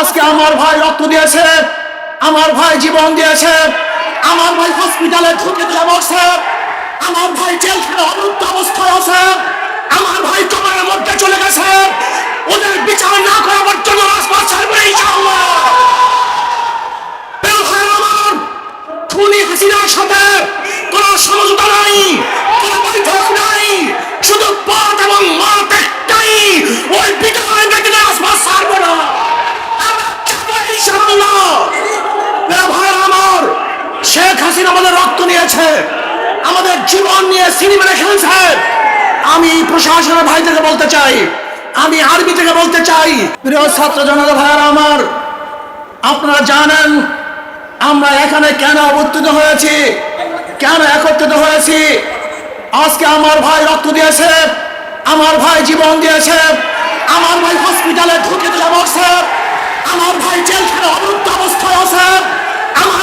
আজকে আমার ভাই রক্ত দিয়েছে, আমার ভাই জীবন দিয়েছে, আমার ভাই হসপিটালে ঢুকে দিলে বসে, আমার ভাই জেলখানে অনন্ত অবস্থায় আছে, আমার ভাই কবরের মধ্যে চলে গেছে, ওদের বিচার না করা পর্যন্ত রাজপথ ছাড়বে ইনশাআল্লাহ। খুনি হাসিনার সাথে, কোনো সমঝোতা নাই, কোনো বৈঠক নাই, শুধু পথ এবং মত হাসিনা আমাদের রক্ত নিয়েছে। আমাদের জীবন নিয়ে সিনেমা খেলছে আমি প্রশাসনের ভাই থেকে বলতে চাই, আমি আর্মি থেকে বলতে চাই। প্রিয় ছাত্র জনতা ভাইয়ারা আমার, আপনারা জানেন, আমরা এখানে কেন অবস্থিত হয়েছি? কেন একত্রিত হয়েছি? আজকে আমার ভাই রক্ত দিয়েছে, আমার ভাই জীবন দিয়েছে, আমার ভাই হসপিটালে ঢুকে দিলে বসে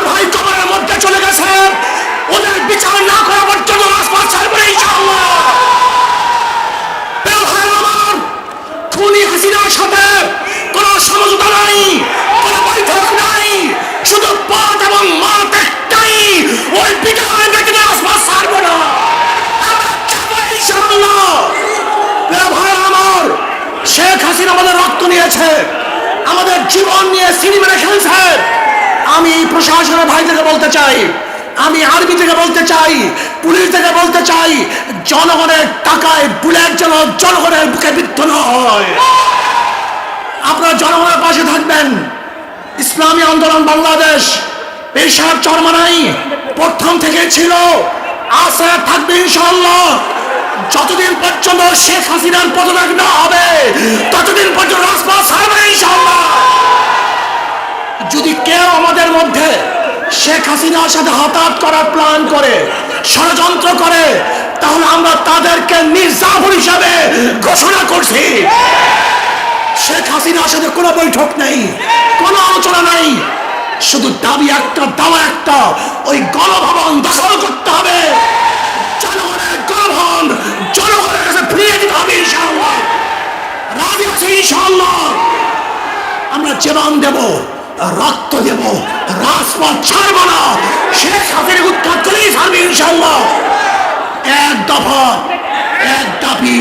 ভাই কবরের মধ্যে চলে গেছে। ওদের বিচার না করা পর্যন্ত রাজপথ ছাড়বে খুনি হাসিনার সাথে কোনো সমঝোতা নাই, কোনো বৈঠক নাই, শুধু পথ এবং মত একটাই, ওই বিজয় দেখে আসবাস ছাড়বো না। শেখ হাসিনা আমাদের রক্ত নিয়েছে, আমাদের জীবন নিয়ে সিনেমা খেলছে। আমি প্রশাসনের ভাই থেকে বলতে চাই, আমি আর্মি থেকে বলতে চাই, পুলিশ থেকে বলতে চাই, জনগণের টাকায় বুলেট যেন জনগণের বুকে বিদ্ধ হয় আপনারা জনগণের পাশে থাকবেন। ইসলামী আন্দোলন বাংলাদেশ পেশার চরমানাই প্রথম থেকে ছিল। আছে থাকবে ইনশাল্লাহ যতদিন পর্যন্ত শেখ হাসিনার পদত্যাগ না হবে, ততদিন পর্যন্ত রাজপথ ছাড়বে ইনশাল্লাহ মধ্যে শেখ হাসিনার সাথে হতাহত করার প্ল্যান করে, ষড়যন্ত্র করে, তাহলে আমরা তাদেরকে নির্যাতন হিসাবে ঘোষণা করছি। শেখ হাসিনার সাথে কোনো বৈঠক নেই, কোনো আলোচনা নেই। শুধু দাবি একটা, দাওয়া একটা, ওই গণভবন দখল করতে হবে। জনগণের গণভবন, জনগণের কাছে ফিরিয়ে দিতে হবে ইনশাআল্লাহ। রাজি আছে ইনশাআল্লাহ। আমরা জীবন দেব। রক্ত দেব, রাজপথ ছাড়ব না। শেখ হাসিনা উৎখাত করেই ছাড়বে ইনশাল্লাহ এক দফা, এক দাবি,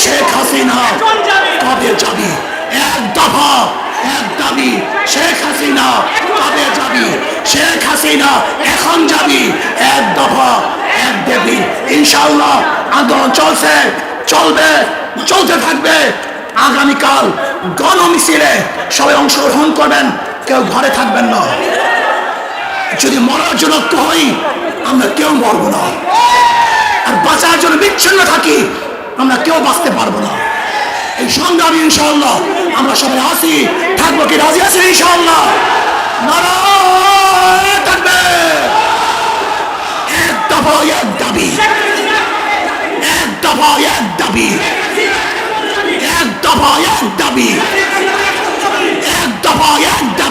শেখ হাসিনা কবে যাবি? এক দফা, এক দাবি, শেখ হাসিনা কবে যাবি? শেখ হাসিনা এখন যাবি। এক দফা, এক দেবী। ইনশাল্লাহ আন্দোলন চলছে, চলবে, চলতে থাকবে। আগামীকাল গণ মিছিলে সবাই অংশগ্রহণ করবেন। কেউ ঘরে থাকবেন না। যদি মরার জন্য ঐক্য হই আমরা কেউ মরব না। আর বাঁচার জন্য বিচ্ছিন্ন থাকি, আমরা কেউ বাঁচতে পারব না। এই সংগ্রামী ইনশাল্লাহ আমরা সবাই আসি থাকব কি রাজি আছি ইনশাল্লাহ থাকবে। এক দফা এক দাবি। এক দফা এক দাবি। এক দফা এক দাবি। এক দফা এক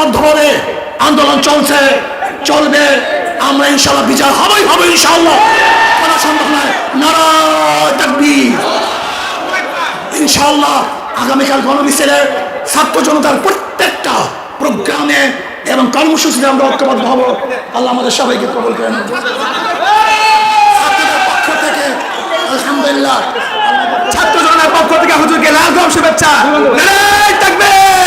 আসুন ঐক্যবদ্ধ ভাবে আন্দোলন চলছে, চলবে। আমরা ইনশাল্লাহ বিচার হবেই হবে ইনশাল্লাহ। কোনো সম্ভব নয় নারায় ইনশাল্লাহ আগামীকাল গণমিছিলে ছাত্র জনতার প্রত্যেকটা প্রোগ্রামে এবং কর্মসূচিতে আমরা ঐক্যবদ্ধ হব। আল্লাহ আমাদের সবাইকে কবল করেন পক্ষ আলহামদুলিল্লাহ। ছাত্র জনতার পক্ষ থেকে হুজুরকে লাল শুভেচ্ছা। তাকবীর।